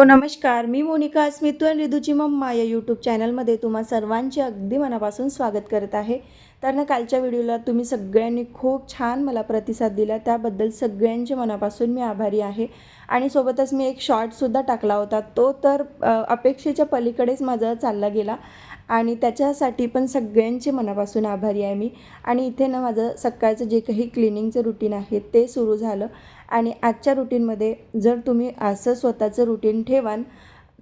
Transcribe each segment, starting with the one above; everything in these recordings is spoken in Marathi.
हो नमस्कार. मी मोनिका स्मितू आणि रिदूची मम्मा या यूट्यूब चॅनलमध्ये तुम्हा सर्वांचे अगदी मनापासून स्वागत करत आहे. तर ना कालच्या व्हिडिओला तुम्ही सगळ्यांनी खूप छान मला प्रतिसाद दिला. त्याबद्दल सगळ्यांचे मनापासून मी आभारी आहे. आणि सोबतच मी एक शॉर्टसुद्धा टाकला होता. तो तर अपेक्षेच्या पलीकडेच माझा चालला गेला. आणि त्याच्यासाठी पण सगळ्यांचे मनापासून आभारी आहे मी. आणि इथे ना माझं सकाळचं जे काही क्लिनिंगचं रुटीन आहे ते सुरू झालं. आणि आजच्या रुटीनमध्ये जर तुम्ही असं स्वतःचं रुटीन ठेवाल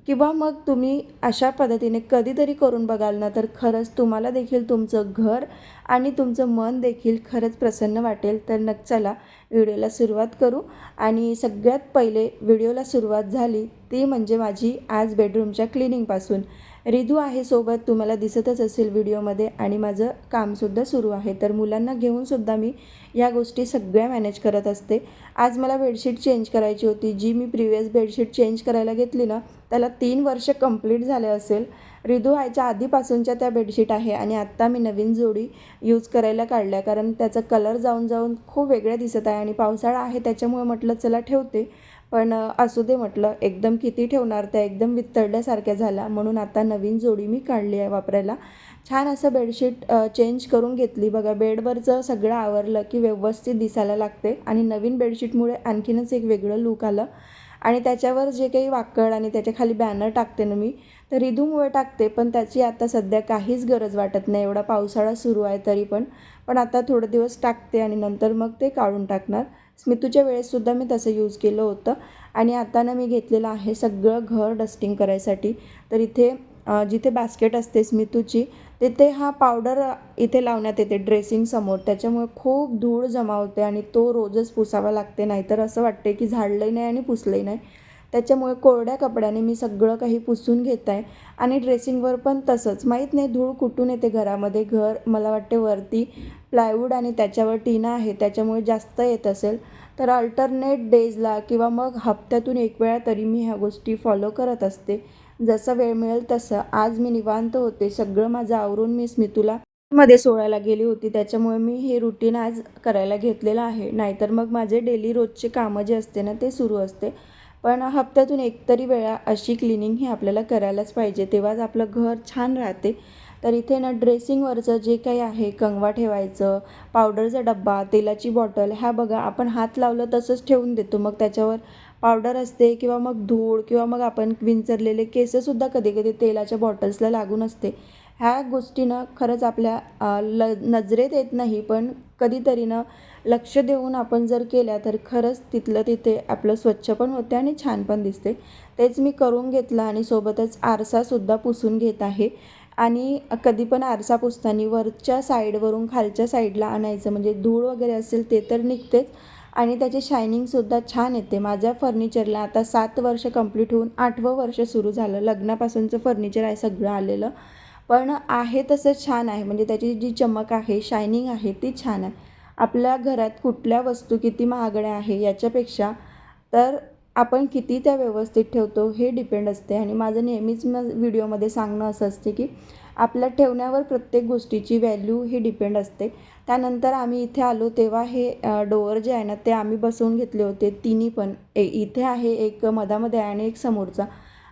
किंवा मग तुम्ही अशा पद्धतीने कधीतरी करून बघाल ना तर खरंच तुम्हाला देखील तुमचं घर आणि तुमचं मन देखील खरंच प्रसन्न वाटेल. तर नक्की चला व्हिडिओला सुरुवात करू. आणि सगळ्यात पहिले व्हिडिओला सुरुवात झाली ती म्हणजे माझी आज बेडरूमच्या क्लिनिंगपासून रिधू आहे सोबत तुम्हाला दिसतच असेल व्हिडिओमध्ये आणि माझं कामसुद्धा सुरू आहे. तर मुलांना घेऊनसुद्धा मी या गोष्टी सगळ्या मॅनेज करत असते. आज मला बेडशीट चेंज करायची होती. जी मी प्रिवियस बेडशीट चेंज करायला घेतली ना त्याला तीन वर्ष कंप्लीट झाले असेल. रिधू व्हायच्या आधीपासूनच्या त्या बेडशीट आहे आणि आत्ता मी नवीन जोडी यूज करायला काढल्या. कारण त्याचा कलर जाऊन जाऊन खूप वेगळ्या दिसत आहे आणि पावसाळा आहे त्याच्यामुळे म्हटलं चला ठेवते. पण असू दे म्हटलं एकदम किती ठेवणार त्या एकदम वितळल्यासारख्या झाल्या म्हणून आता नवीन जोडी मी काढली आहे वापरायला. छान असं बेडशीट चेंज करून घेतली. बघा बेडवरचं सगळं आवरलं की व्यवस्थित दिसायला लागते आणि नवीन बेडशीटमुळे आणखीनच एक वेगळं लूक आलं. आणि त्याच्यावर जे काही वाकड आणि त्याच्याखाली बॅनर टाकते ना मी तर रिधूमुळे टाकते पण त्याची आता सध्या काहीच गरज वाटत नाही. एवढा पावसाळा सुरू आहे तरी पण. पण आता थोडे दिवस टाकते आणि नंतर मग ते काढून टाकणार. स्मितूच्या वेळेससुद्धा मी तसं यूज केलं होतं. आणि आता ना मी घेतलेलं आहे सगळं घर डस्टिंग करायसाठी. तर इथे जिथे बास्केट असते स्मितूची तिथे हा पावडर इथे लावण्यात येते ड्रेसिंग समोर. त्याच्यामुळे खूप धूळ जमा होते आणि तो रोजच पुसावा लागते. नाहीतर असं वाटते की झाडलंही नाही आणि पुसलंही नाही. त्याच्यामुळे कोरड्या कपड्याने मी सगळं काही पुसून घेत आहे आणि ड्रेसिंगवर पण तसंच. माहीत नाही धूळ कुठून येते घरामध्ये. घर मला वाटते वरती प्लायवूड आणि त्याच्यावर टीना आहे त्याच्यामुळे जास्त येत असेल. तर अल्टरनेट डेजला किंवा मग हप्त्यातून एक वेळा तरी मी ह्या गोष्टी फॉलो करत असते. जसं वेळ मिळेल तसं. आज मी निवांत होते. सगळं माझं आवरून मी स्मितूला मध्ये सोडायला गेली होती. त्याच्यामुळे मी हे रुटीन आज करायला घेतलेलं आहे. नाहीतर मग माझे डेली रोजचे कामं जे असते ना ते सुरू असते. पण हप्त्यातून एकतरी वेळा अशी क्लिनिंग ही आपल्याला करायलाच पाहिजे. तेव्हाच आपलं घर छान राहते. तर इथे ना ड्रेसिंगवरचं जे काही आहे कंगवा ठेवायचं पावडरचा डब्बा तेलाची बॉटल ह्या बघा आपण हात लावलं तसंच ठेवून देतो. मग त्याच्यावर पावडर असते किंवा मग धूळ किंवा मग आपण विंचरलेले केसंसुद्धा कधी कधी तेलाच्या बॉटल्सला लागून असते. ह्या गोष्टीनं खरंच आपल्या ल नजरेत येत नाही पण कधीतरी ना लक्ष देऊन आपण जर केल्या तर खरंच तिथलं तिथे आपलं स्वच्छ पण होते आणि छान पण दिसते. तेच मी करून घेतलं आणि सोबतच आरसासुद्धा पुसून घेत आहे. आणि कधी पण आरसा पुसताना वरच्या साईडवरून खालच्या साईडला आणायचं म्हणजे धूळ वगैरे असेल ते तर निघतेच. आणि त्याची शायनिंगसुद्धा छान येते. माझ्या फर्निचरला आता सात वर्ष कंप्लीट होऊन आठवं वर्ष सुरू झालं. लग्नापासूनचं फर्निचर आहे सगळं आलेलं. पण आहे तसं छान आहे. म्हणजे त्याची जी चमक आहे शायनिंग आहे ती छान आहे. आपल्या घरात कुठल्या वस्तू किती महागड्या आहे याच्यापेक्षा तर आपण किती त्या व्यवस्थित ठेवतो हे डिपेंड असते. आणि माझं नेहमीच मग व्हिडिओमध्ये सांगणं असं असते की आपल्या ठेवण्यावर प्रत्येक गोष्टीची व्हॅल्यू ही डिपेंड असते. त्यानंतर आम्ही इथे आलो तेव्हा हे डोअर जे आहे ना ते आम्ही बसवून घेतले होते तिन्ही पण. ए इथे आहे एक मधामध्ये आहे आणि एक समोरचा.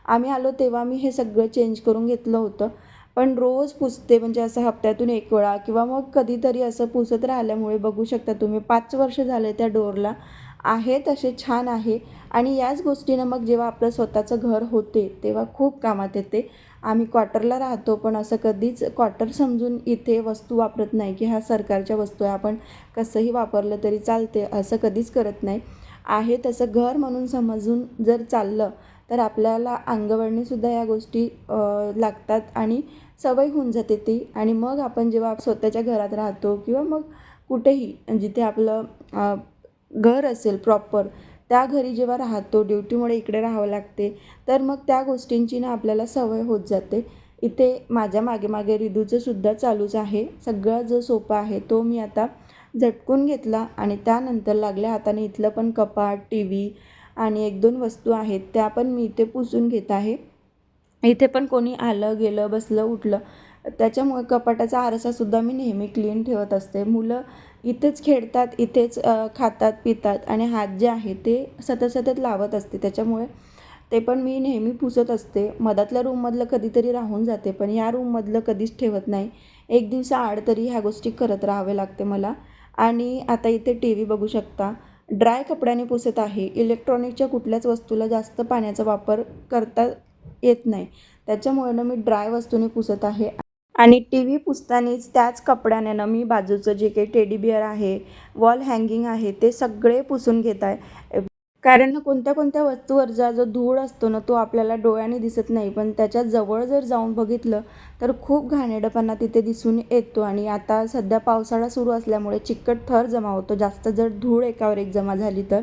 आम्ही आलो तेव्हा मी हे सगळं चेंज करून घेतलं होतं. पण रोज पुसते म्हणजे असं हप्त्यातून एक वेळा किंवा मग कधीतरी असं पुसत राहिल्यामुळे बघू शकता तुम्ही पाच वर्ष झाले त्या डोअरला आहे तसे छान आहे. आणि याच गोष्टीनं मग जेव्हा आपलं स्वतःचं घर होते तेव्हा खूप कामात येते. आम्ही क्वार्टरला राहतो पण असं कधीच क्वार्टर समजून इथे वस्तू वापरत नाही की ह्या सरकारच्या वस्तू आहे आपण कसंही वापरलं तरी चालते असं कधीच करत नाही. आहे तसं घर म्हणून समजून जर चाललं तर आपल्याला अंगवळणीसुद्धा या गोष्टी लागतात आणि सवय होऊन जाते ती. आणि मग आपण जेव्हा स्वतःच्या घरात राहतो किंवा मग कुठेही जिथे आपलं घर असेल प्रॉपर त्या घरी जेव्हा राहतो ड्युटीमुळे इकडे राहावं लागते तर मग त्या गोष्टींची ना आपल्याला सवय होत जाते. इथे माझ्या मागे मागे रिदूचं सुद्धा चालूच आहे. सगळं जो सोपा आहे तो मी आता झटकून घेतला आणि त्यानंतर लागल्या हाताने इथलं पण कपाट टी व्ही आणि एक दोन वस्तू आहेत त्या पण मी इथे पुसून घेत आहे. इथे पण कोणी आलं गेलं बसलं उठलं. त्याच्यामुळे कपाटाचा आरसासुद्धा मी नेहमी क्लीन ठेवत असते. मुलं इथेच खेळतात इथेच खातात पितात आणि हात जे आहे ते सतत सतत लावत असते. त्याच्यामुळे ते पण मी नेहमी पुसत असते. मधातल्या रूममधलं कधीतरी राहून जाते पण या रूममधलं कधीच ठेवत नाही. एक दिवसाआड तरी ह्या गोष्टी करत राहावे लागते मला. आणि आता इथे टी व्ही बघू शकता. ड्राय कपड्याने पुसत आहे. इलेक्ट्रॉनिकच्या कुठल्याच वस्तूला जास्त पाण्याचा वापर करता येत नाही. त्याच्यामुळे ना मी ड्राय वस्तूने पुसत आहे. आणि टी व्ही पुसतानीच त्याच कपड्याने ना मी बाजूचं जे काही टेडी बिअर आहे वॉल हँगिंग आहे ते सगळे पुसून घेत आहे. कारण ना कोणत्या कोणत्या वस्तूवरचा जो धूळ असतो ना तो आपल्याला डोळ्याने दिसत नाही. पण त्याच्याजवळ जर जाऊन बघितलं तर खूप घाणेडपणा तिथे दिसून येतो. आणि आता सध्या पावसाळा सुरू असल्यामुळे चिकट थर जमा होतो. जास्त जर धूळ एकावर एक जमा झाली तर.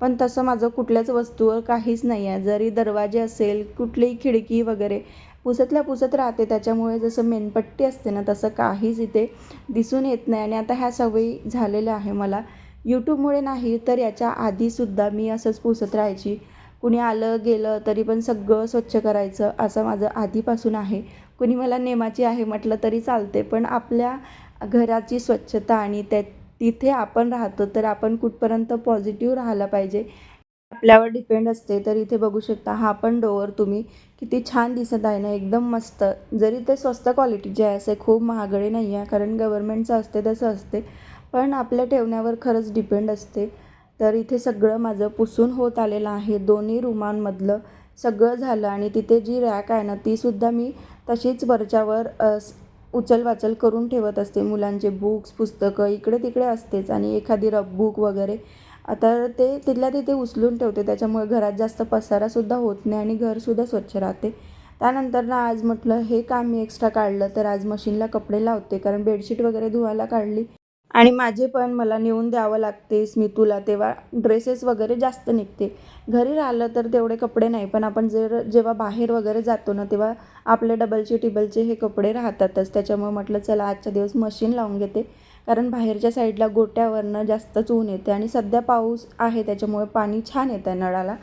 पण तसं माझं कुठल्याच वस्तूवर काहीच नाही आहे. जरी दरवाजे असेल कुठलीही खिडकी वगैरे पुसतल्या पुसत राहते. त्याच्यामुळे जसं मेनपट्टी असते ना तसं काहीच इथे दिसून येत नाही. आणि आता ह्या सवयी झालेल्या आहे मला. यूट्यूबमुळे नाही तर याच्या आधीसुद्धा मी असंच पुसत राहायची. कुणी आलं गेलं तरी पण सगळं स्वच्छ करायचं असं माझं आधीपासून आहे. कुणी मला नेमाची आहे म्हटलं तरी चालते पण आपल्या घराची स्वच्छता आणि त्या तिथे आपण राहतो तर आपण कुठपर्यंत पॉझिटिव्ह राहायला पाहिजे? आपल्यावर डिपेंड असते तर इथे बघू शकता हा पण डोअर तुम्ही किती छान दिसत आहे ना एकदम मस्त. जरी ते स्वस्त क्वालिटीचे आहे असे खूप महागडे नाही आहे कारण गव्हर्मेंटचं असते तसं असते. पण आपल्या ठेवण्यावर खरंच डिपेंड असते. तर इथे सगळं माझं पुसून होत आलेलं आहे. दोन्ही रूमांमधलं सगळं झालं आणि तिथे जी रॅक आहे ना तीसुद्धा मी तशीच वरच्यावर उचलवाचल करून ठेवत असते. मुलांचे बुक्स पुस्तकं इकडे तिकडे असतेच आणि एखादी रफ बुक वगैरे. तर ते तिथल्या तिथे उचलून ठेवते. त्याच्यामुळे घरात जास्त पसारासुद्धा होत नाही आणि घरसुद्धा स्वच्छ राहते. त्यानंतर ना आज म्हटलं हे काम मी एक्स्ट्रा काढलं. तर आज मशीनला कपडे लावते. कारण बेडशीट वगैरे धुवायला काढली. आणि माझे पण मला नेऊन द्यावं लागते स्मितूला तेव्हा ड्रेसेस वगैरे जास्त निघते. घरी राहिलं तर तेवढे कपडे नाही पण आपण जर जेव्हा बाहेर वगैरे जातो ना तेव्हा आपले डबलचे टिबलचे हे कपडे राहतातच. त्याच्यामुळे म्हटलं चला आजच्या दिवस मशीन लावून घेते. कारण बाहेरच्या साईडला गोट्यावरनं जास्तच ऊन येते आणि सध्या पाऊस आहे त्याच्यामुळे पाणी छान येतं आहे नळाला.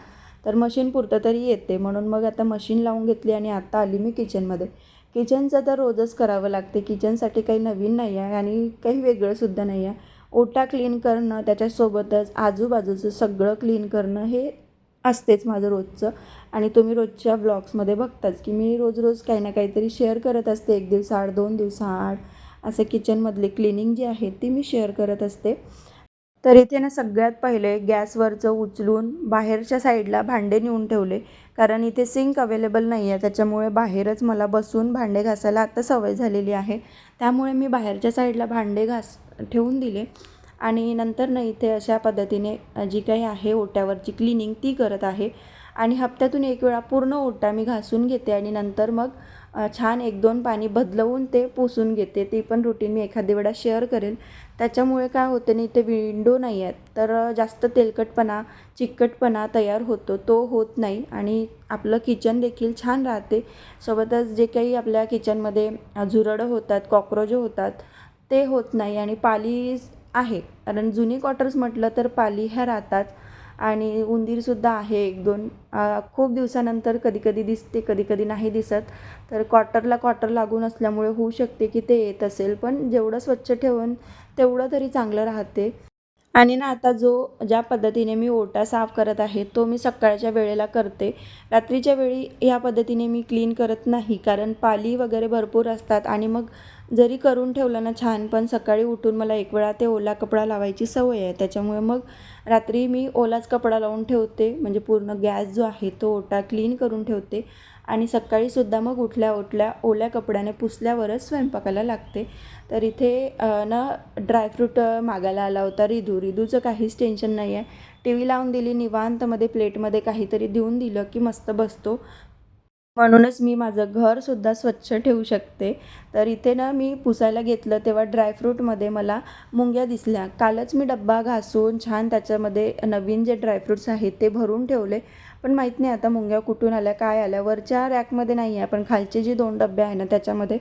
तर मशीन पुरतं तरी येते. म्हणून मग आता मशीन लावून घेतली आणि आता आली मी किचनमध्ये किचनचं तर रोजच करावं लागते. किचनसाठी काही नवीन नाही आहे आणि काही वेगळंसुद्धा नाही आहे. ओटा क्लीन करणं त्याच्यासोबतच आजूबाजूचं सगळं क्लीन करणं हे असतेच माझं रोजचं. आणि तुम्ही रोजच्या ब्लॉग्समध्ये बघताच की मी रोज रोज काही ना काहीतरी शेअर करत असते. एक दिवसाआड दोन दिवसाआड. असे किचनमधली क्लिनिंग जी आहे ती मी शेअर करत असते. तर इथे ना सगळ्यात पहिले गॅसवरचं उचलून बाहेरच्या साईडला भांडे नेऊन ठेवले. कारण इथे सिंक अवेलेबल नाही आहे त्याच्यामुळे बाहेरच मला बसून भांडे घासायला आत्ता सवय झालेली आहे. त्यामुळे मी बाहेरच्या साईडला भांडे घास ठेवून दिले. आणि नंतर ना इथे अशा पद्धतीने जी काही आहे ओट्यावरची क्लिनिंग ती करत आहे. आणि हप्त्यातून एक वेळा पूर्ण ओटा मी घासून घेते आणि नंतर मग छान एक दोन पाणी बदलवून ते पुसून घेते. ती पण रुटीन मी एखाद्या वेळा शेअर करेल. त्याच्यामुळे काय होते नाही ते विंडो नाही आहेत. तर जास्त तेलकटपणा चिकटपणा तयार होतो. तो होत नाही. आणि आपलं किचन देखील छान राहते. सोबतच जे काही आपल्या किचनमध्ये झुरडं होतात कॉक्रोच होतात ते होत नाही. आणि पाली आहे. कारण जुनी क्वार्टर्स म्हटलं तर पाली ह्या राहतात. आणि उंदीरसुद्धा आहे एक दोन. खूप दिवसानंतर कधी कधी दिसते कधी कधी नाही दिसत. तर क्वार्टरला क्वार्टर लागून असल्यामुळे होऊ शकते की ते येत असेल पण जेवढं स्वच्छ ठेवून तेवढं तरी चांगलं राहते. आणि ना आता जो ज्या पद्धतीने मी ओटा साफ करत आहे तो मी सकाळच्या वेळेला करते. रात्रीच्या वेळी ह्या पद्धतीने मी क्लीन करत नाही कारण पाली वगैरे भरपूर असतात आणि मग जरी करून ठेवलं ना छान पण सकाळी उठून मला एक वेळा ते ओला कपडा लावायची सवय आहे. त्याच्यामुळे मग रात्री मी ओलाच कपडा लावून ठेवते म्हणजे पूर्ण गॅस जो आहे तो ओटा क्लीन करून ठेवते आणि सकाळीसुद्धा मग उठल्या उठल्या ओल्या कपड्याने पुसल्यावरच स्वयंपाकाला लागते. तर इथे ना ड्रायफ्रूट मागायला आला होता रिधू. रिधूचं काहीच टेन्शन नाही आहे टी व्ही लावून दिली निवांतमध्ये प्लेटमध्ये काहीतरी देऊन दिलं की मस्त बसतो. म्हणूनच मी माझं घरसुद्धा स्वच्छ ठेवू शकते. तर इथे ना मी पुसायला घेतलं तेव्हा ड्रायफ्रूटमध्ये मला मुंग्या दिसल्या. कालच मी डब्बा घासून छान त्याच्यामध्ये नवीन जे ड्रायफ्रूट्स आहेत ते भरून ठेवले. पण माहीत नाही आता मुंग्या कुठून आल्या काय आल्या. वरच्या रॅकमध्ये नाही आहे पण खालचे जे दोन डबे आहे ना त्याच्यामध्ये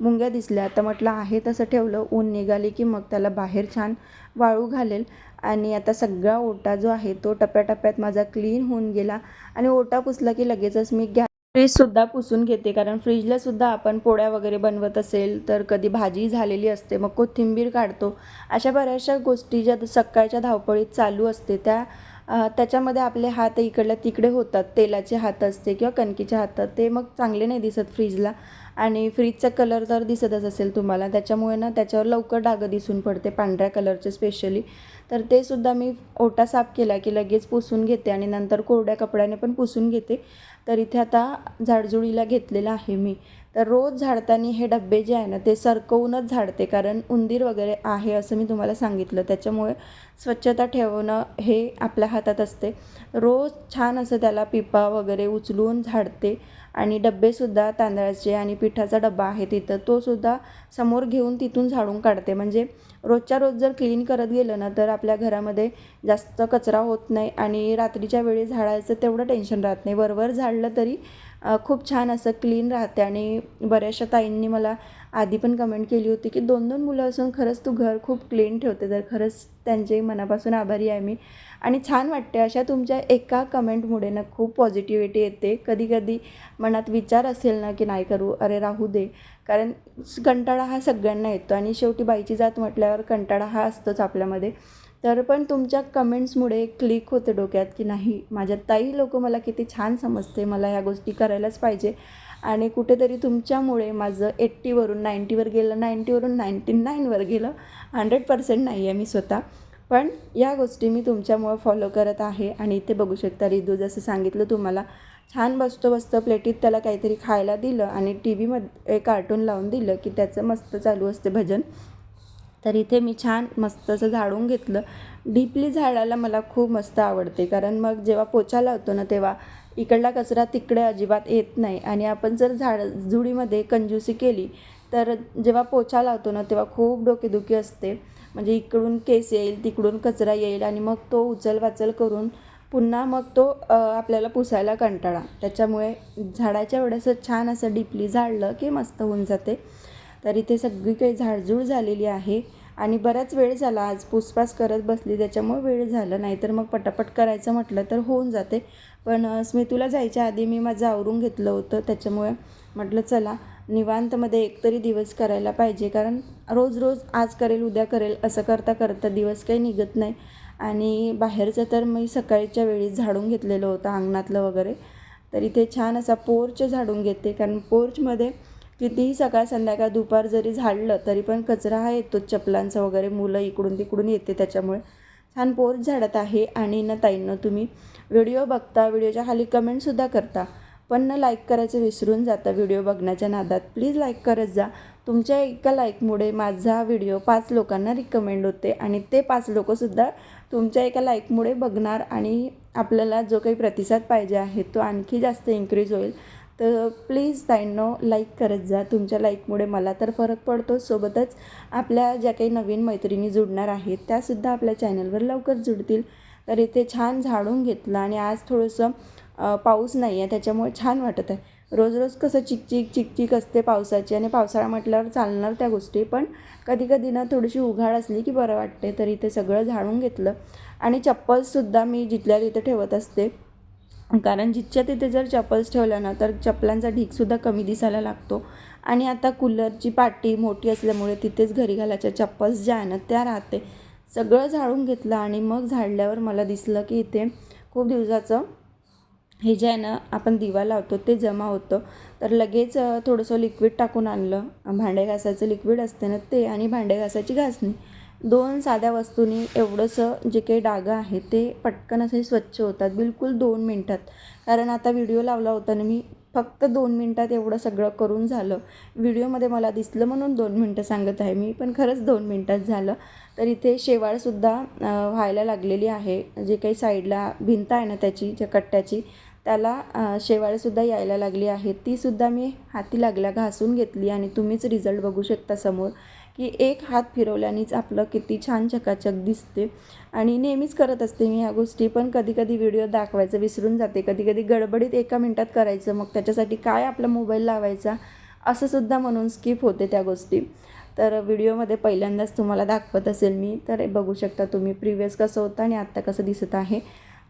मुंग्या दिसल्या. तर म्हटलं आहे तसं ठेवलं ऊन निघाली की मग त्याला बाहेर छान वाळू घालेल. आणि आता सगळा ओटा जो आहे तो टप्प्याटप्प्यात माझा क्लीन होऊन गेला. आणि ओटा पुसला की लगेचच मी गॅ फ्रीजसुद्धा पुसून घेते कारण फ्रीजलासुद्धा आपण पोळ्या वगैरे बनवत असेल तर कधी भाजी झालेली असते मग कोथिंबीर काढतो. अशा बऱ्याचशा गोष्टी ज्या सकाळच्या धावपळीत चालू असते त्या त्याच्यामध्ये आपले हात इकडल्या तिकडे होतात तेलाचे हात असते किंवा कणकीचे हात ते मग चांगले नाही दिसत फ्रीजला. आणि फ्रीजचा कलर तर दिसतच असेल तुम्हाला. त्याच्यामुळे ना त्याच्यावर लवकर डागं दिसून पडते पांढऱ्या कलरचे स्पेशली तर ते सुद्धा मी ओटा साफ केला की लगेच पुसून घेते आणि नंतर कोरड्या कपड्याने पण पुसून घेते. तर इथे आता झाडझुडीला घेतलेला आहे मी. तर रोज झाडताना हे डब्बे जे आहे ना ते सरकवूनच झाडते कारण उंदीर वगैरे आहे असं मी तुम्हाला सांगितलं. त्याच्यामुळे स्वच्छता ठेवणं हे आपल्या हातात असते. रोज छान असं त्याला पिपा वगैरे उचलून झाडते आणि डब्बेसुद्धा तांदळाचे आणि पिठाचा डब्बा आहे तिथं तोसुद्धा समोर घेऊन तिथून झाडून काढते. म्हणजे रोजच्या रोज जर क्लीन करत गेलं ना तर आपल्या घरामध्ये जास्त कचरा होत नाही आणि रात्रीच्या वेळी झाडायचं तेवढं टेन्शन राहत नाही. वरवर झाडलं तरी खूप छान असं क्लीन राहते आणि बऱ्याचशा ताईंनी मला आधी पण कमेंट केली होती की दोन दोन मुलं असून खरंच तू घर खूप क्लीन ठेवते तर खरंच त्यांचे मनापासून आभारी आहे मी. आणि छान वाटते अशा तुमच्या एका कमेंटमुळे ना खूप पॉझिटिव्हिटी येते. कधी कधी मनात विचार असेल ना की नाही करू अरे राहू दे. कारण कंटाळा हा सगळ्यांना येतो आणि शेवटी बाईची जात म्हटल्यावर कंटाळा हा असतोच आपल्यामध्ये. तर पण तुमच्या कमेंट्समुळे क्लिक होते डोक्यात की नाही माझ्या ताई लोक मला किती छान समजते मला ह्या गोष्टी करायलाच पाहिजे. आणि कुठेतरी तुमच्यामुळे माझं एट्टीवरून नाईंटीवर गेलं नाईंटीवरून नाईंटी नाईनवर गेलं हंड्रेड पर्सेंट नाही आहे मी स्वतः. पण या गोष्टी मी तुमच्यामुळं फॉलो करत आहे आणि इथे बघू शकता रिदू जसं सांगितलं तुम्हाला छान बसतो बसतं प्लेटीत त्याला काहीतरी खायला दिलं आणि टी व्हीमध्ये कार्टून लावून दिलं की त्याचं मस्त चालू असते भजन. तर इथे मी छान मस्त असं झाडून घेतलं. डीपली झाडायला मला खूप मस्त आवडते. कारण मग जेव्हा पोछा लावतो ना तेव्हा इकडला कचरा तिकडे अजिबात येत नाही. आणि आपण जर झाड जुडीमध्ये कंजूसी केली तर जेव्हा पोछा लावतो ना तेव्हा खूप डोकेदुखी असते. म्हणजे इकडून केस येईल तिकडून कचरा येईल आणि मग तो उचलवाचल करून पुन्हा मग तो आपल्याला पुसायला कंटाळा. त्याच्यामुळे झाडाच्या वेळेस छान असं डीपली झाडलं की मस्त होऊन जाते. तर इथे सगळी काही झाडझूड झालेली आहे. आणि बराच वेळ झाला आज पुसपास करत बसली. त्याच्यामुळे वेळ झाला नाहीतर मग पटापट करायचं म्हटलं तर होऊन जाते. पण स्मितूला जायच्या आधी मी माझं आवरून घेतलं होतं. त्याच्यामुळे म्हटलं चला निवांतमध्ये एकतरी दिवस करायला पाहिजे. कारण रोज रोज आज करेल उद्या करेल असं करता करता दिवस काही निघत नाही. आणि बाहेरचं तर मी सकाळच्या वेळी झाडून घेतलेलं होतं अंगणातलं वगैरे. तर इथे छान असा पोर्च झाडून घेते. कारण पोर्चमध्ये कितीही सकाळ संध्याकाळ दुपार जरी झाडलं तरी पण कचरा हा येतो चपलांचा वगैरे मुलं इकडून तिकडून येते त्याच्यामुळे. छान पोर झाडत आहे आणि न ताईंनं तुम्ही व्हिडिओ बघता व्हिडिओच्या खाली कमेंटसुद्धा करता. पण न लाईक करायचं विसरून जाता व्हिडिओ बघण्याच्या नादात. प्लीज लाईक करत जा. तुमच्या एका लाईकमुळे माझा व्हिडिओ पाच लोकांना रिकमेंड होते आणि ते पाच लोकंसुद्धा तुमच्या एका लाईकमुळे बघणार आणि आपल्याला जो काही प्रतिसाद पाहिजे आहे तो आणखी जास्त इन्क्रीज होईल. तर प्लीज ताईंनो लाईक करत जा. तुमच्या लाईकमुळे मला तर फरक पडतो. सोबतच आपल्या ज्या काही नवीन मैत्रिणी जुडणार आहेत त्यासुद्धा आपल्या चॅनलवर लवकर जुडतील. तर इथे छान झाडून घेतलं आणि आज थोडंसं पाऊस नाही आहे त्याच्यामुळे छान वाटत आहे. रोज रोज कसं चिकचिक चिकचिक असते पावसाची आणि पावसाळा म्हटल्यावर चालणार त्या गोष्टी पण कधी कधी ना थोडीशी उघाड असली की बरं वाटते. तर इथे सगळं झाडून घेतलं. आणि चप्पलसुद्धा मी जिथल्या तिथे ठेवत असते. कारण जिथच्या तिथे जर चप्पल्स ठेवल्या ना तर चपलांचा ढीकसुद्धा कमी दिसायला लागतो. आणि आता कूलरची पाटी मोठी असल्यामुळे तिथेच घरी घालायच्या चप्पल्स ज्या आहे ना त्या राहते. सगळं झाडून घेतलं आणि मग झाडल्यावर मला दिसलं की इथे खूप दिवसाचं हे जे आहे ना आपण दिवा लावतो ते जमा होतं. तर लगेच थोडंसं लिक्विड टाकून आणलं. भांडे घासायचं लिक्विड असते ना ते आणि भांडे घासायची घासणी. दोन साध्या वस्तूंनी एवढंसं जे काही डागं आहे ते पटकन असे स्वच्छ होतात. बिलकुल दोन मिनटात. कारण आता व्हिडिओ लावला होता ना मी फक्त दोन मिनटात एवढं सगळं करून झालं. व्हिडिओमध्ये मला दिसलं म्हणून दोन मिनटं सांगत आहे मी पण खरंच दोन मिनटात झालं. तर इथे शेवाळसुद्धा व्हायला लागलेली आहे. जे काही साईडला भिंत आहे ना त्याची ज्या कट्ट्याची त्याला शेवाळसुद्धा यायला लागली आहे. तीसुद्धा मी हाती लागल्या घासून घेतली आणि तुम्हीच रिझल्ट बघू शकता समोर. की एक हात फिरवल्यानेच आपलं किती छान चकाचक दिसते. आणि नेहमीच करत असते मी ह्या गोष्टी पण कधी कधी व्हिडिओ दाखवायचं विसरून जाते. कधी कधी गडबडीत एका मिनटात करायचं मग त्याच्यासाठी काय आपला मोबाईल लावायचा असं सुद्धा म्हणून स्किप होते त्या गोष्टी. तर व्हिडिओमध्ये पहिल्यांदाच तुम्हाला दाखवत असेल मी. तर हे बघू शकता तुम्ही प्रिव्हियस कसं होतं आणि आत्ता कसं दिसत आहे.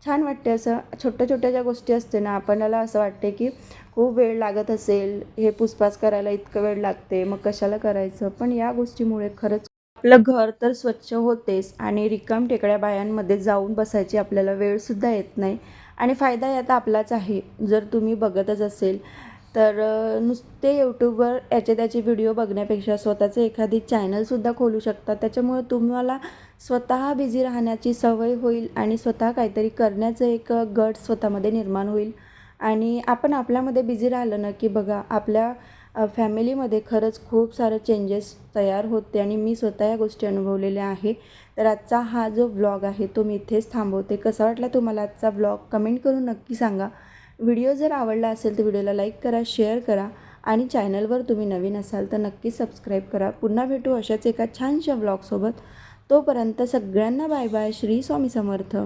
छान वाटते असं. छोट्या छोट्या ज्या गोष्टी असते ना आपल्याला असं वाटते की खूप वेळ लागत असेल हे पुसपास करायला इतकं वेळ लागते मग कशाला करायचं? पण या गोष्टीमुळे खरंच आपलं घर तर स्वच्छ होतेच आणि रिकाम टेकड्या बायांमध्ये जाऊन बसायची आपल्याला वेळसुद्धा येत नाही. आणि फायदा यात आपलाच आहे. जर तुम्ही बघतच असेल तर नुसते यूट्यूबवर याचे त्याचे व्हिडिओ बघण्यापेक्षा स्वतःचे एखादी चॅनलसुद्धा खोलू शकता. त्याच्यामुळे तुम्हाला स्वतः बिझी राहण्याची सवय होईल आणि स्वतः काहीतरी करण्याचं एक गट स्वतःमध्ये निर्माण होईल. आणि आपण आपल्यामध्ये बिझी राहिलं ना की बघा आपल्या फॅमिलीमध्ये खरंच खूप सारं चेंजेस तयार होते आणि मी स्वतः या गोष्टी अनुभवलेल्या आहे. तर आजचा हा जो व्लॉग आहे तो मी इथेच थांबवते. कसा वाटला तुम्हाला आजचा व्लॉग? कमेंट करून नक्की सांगा. व्हिडिओ जर आवडला असेल तर व्हिडिओला लाईक करा शेअर करा आणि चॅनलवर तुम्ही नवीन असाल तर नक्की सबस्क्राईब करा. पुन्हा भेटू अशाच एका छानशा व्लॉगसोबत. तोपर्यंत सगळ्यांना बाय बाय. श्री स्वामी समर्थ.